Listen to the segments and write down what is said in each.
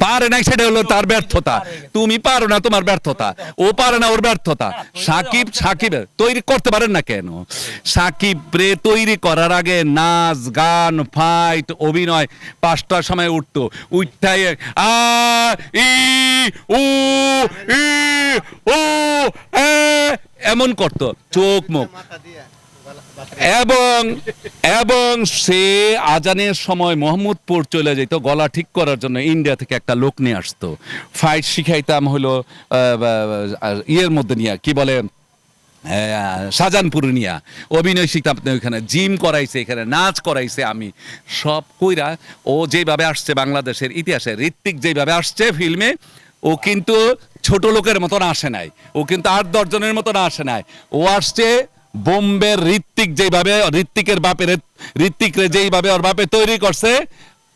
পারে না সেটা হলো তার ব্যর্থতা। তুমি পারো না তোমার ব্যর্থতা। ও পারে না ওর ব্যর্থতা। সাকিব সাকিব তৈরি করতে পারেন না কেন? সাকিব রে তৈরি করার আগে নাচ গান ফাইট অভিনয় পাঁচটার সময় উঠতো। উঠতাই আ ই উ ই ও এ, এমন করতো। চোখ মুখ। এবং এবং সে আজানের সময় মোহাম্মদপুর চলে যেত, গলা ঠিক করার জন্য ইন্ডিয়া থেকে একটা লোক নিয়ে আসতো। ফাইট শিখাইতাম হলো ইয়ের মধ্যে নিয়ে, কি বলে শাহজাহানপুর নিয়া। অভিনয় শিখতাম ওইখানে, জিম করাইছে এখানে, নাচ করাইছে আমি। সব কইরা ও যেভাবে আসছে বাংলাদেশের ইতিহাসে, ঋত্বিক যেভাবে আসছে ফিল্মে, ও কিন্তু ছোট লোকের মতন আসে নাই। ও কিন্তু আট দশজনের মতন আসে নাই। ও আসছে বোম্বের ঋত্বিক যেভাবে ঋত্বিকের বাপের, ঋত্বিক রে যেইভাবে ওর বাপে তৈরি করছে,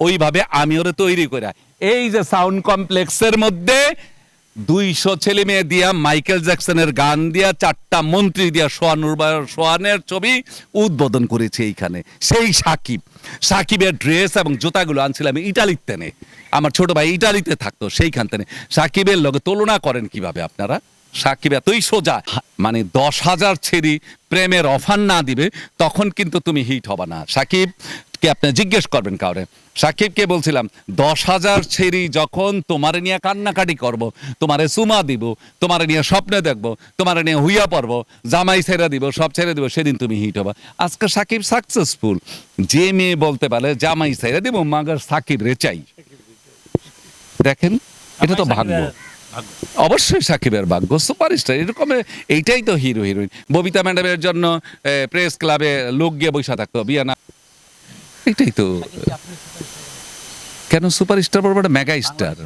ওইভাবে আমি ওরে তৈরি করা এই যে সাউন্ড কমপ্লেক্সের মধ্যে দুইশো ছেলে মেয়ে দিয়া মাইকেল জ্যাকসনের গান দিয়া চারটা মন্ত্রী দিয়া সোয়ানুর সোয়ানের ছবি উদ্বোধন করেছে এইখানে। সেই সাকিব। সাকিবের ড্রেস এবং জুতাগুলো আনছিলাম ইটালির তেনে। আমার ছোট ভাই ইটালিতে থাকতো সেইখান থেকে সাকিবের লগে তুলনা করেন কীভাবে আপনারা? সাকিব এতই সোজা মানে দশ হাজার ছেড়ি প্রেমের অফার না দিবে তখন কিন্তু তুমি হিট হবে না। সাকিব কে আপনি জিজ্ঞেস করবেন কাউরে সাকিবকে বলছিলাম দশ হাজার ছেড়ি যখন তোমারে নিয়ে কান্নাকাটি করব তোমারে সুমা দিব তোমারে নিয়ে স্বপ্নে দেখব তোমারে নিয়ে হুইয়া পড়ব জামাই ছেড়ে দিব সব ছেড়ে দিব সেদিন তুমি হিট হবা। আজকে সাকিব সাকসেসফুল যে মেয়ে বলতে পারে জামাই ছেড়ে দিব মাগার সাকিব রে চাই। দেখেন এটা তো ভাগ্য। ভাগ্য। অবশ্যই সাকিবের ভাগ্য সুপারস্টার। এরকম এইটাই তো হিরো হিরোইন ববিতা ম্যাডামের জন্য প্রেস ক্লাবে লোক গিয়ে বৈশা থাকতো বিয়া না এটাই তো কেন সুপারস্টার বলব মেগা স্টার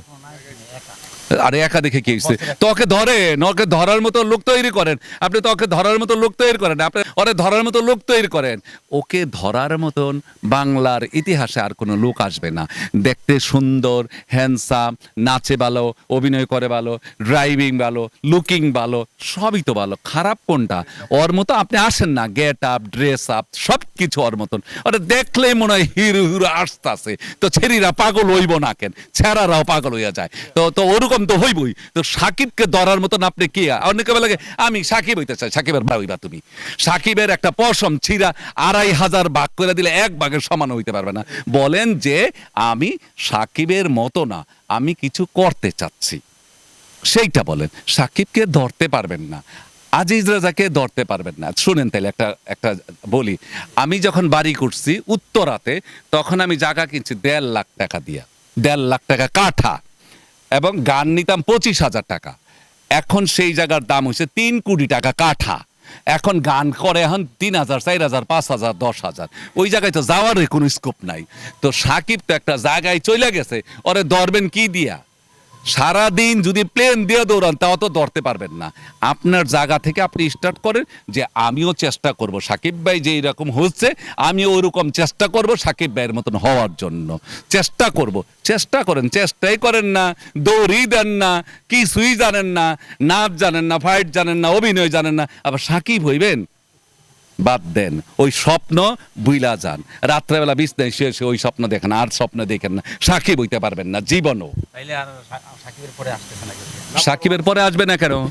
আরে একা দেখে কি হয়েছে তোকে ধরেন, ওকে ধরার মতো লোক তৈরি করেন। আপনি তোকে ধরার মতো লোক তৈরি করেন। আপনি ওরে ধরার মতো লোক তৈরি করেন। ওকে ধরার মতন বাংলার ইতিহাসে আর কোনো লোক আসবে না। দেখতে সুন্দর হ্যান্ডসাম নাচে ভালো, অভিনয় করে ভালো ড্রাইভিং ভালো লুকিং ভালো, সবই তো ভালো। খারাপ কোনটা? ওর মতো আপনি আসেন না। গেট আপ ড্রেস আপ সব কিছু ওর মতন। ওরা দেখলেই মনে হয় হিরো হিরো আসতেছে। তো ছেড়িরা পাগল হইব না কেন? ছেড়ারাও পাগল হইয়া যায়। তো তো ওরকম তো হইবই। তো সাকিবকে ধরার মতন আপনি কি? অনেকে বলে, আমি সাকিব হইতে চাই, সাকিবের ভাই হইবা তুমি। সাকিবের একটা পশম ছিঁড়া আড়াই হাজার ভাগ করে দিলে এক ভাগের সমান হইতে পারবে না। বলেন যে, আমি সাকিবের মতো না, আমি কিছু করতে চাচ্ছি। সেইটা বলেন, সাকিবকে ধরতে পারবেন না, আজিজ রাজাকে ধরতে পারবেন না। শুনেন তাহলে একটা একটা বলি, আমি যখন বাড়ি করছি উত্তরাতে, তখন আমি জায়গা কিনছি দেড় লাখ টাকা দিয়া। দেড় লাখ টাকা কাঠা। এবং গান নিতাম পঁচিশ হাজার টাকা। এখন সেই জায়গার দাম হয়েছে তিন কোটি টাকা কাঠা। এখন গান করে এখন তিন হাজার, চার হাজার, পাঁচ হাজার, দশ হাজার। ওই জায়গায় তো যাওয়ারই কোনো স্কোপ নাই। তো সাকিব তো একটা জায়গায় চলে গেছে, ওরে ধরবেন কি দিয়া? সারাদিন যদি প্লেন দিয়ে দৌড়ান, তাও তো ধরতে পারবেন না। আপনার জায়গা থেকে আপনি স্টার্ট করেন যে, আমিও চেষ্টা করব। সাকিব ভাই যে এরকম হচ্ছে, আমিও ওরকম চেষ্টা করব সাকিব ভাইয়ের মতন হওয়ার জন্য। চেষ্টা করব। চেষ্টা করেন, চেষ্টাই করেন না। দৌড়ই দেন না। কিছুই জানেন না। নাচ জানেন না ফাইট জানেন না, অভিনয় জানেন না। আবার সাকিব হইবেন? বাদ দেন। ওই স্বপ্ন বুইলা যান। রাত্রেবেলা বিছনায় শুয়ে শুয়ে ওই স্বপ্ন দেখেন আর স্বপ্ন দেখেন না। সাকিব হইতে পারবেন না জীবনও। সাকিবের পরে আসবে না কেন?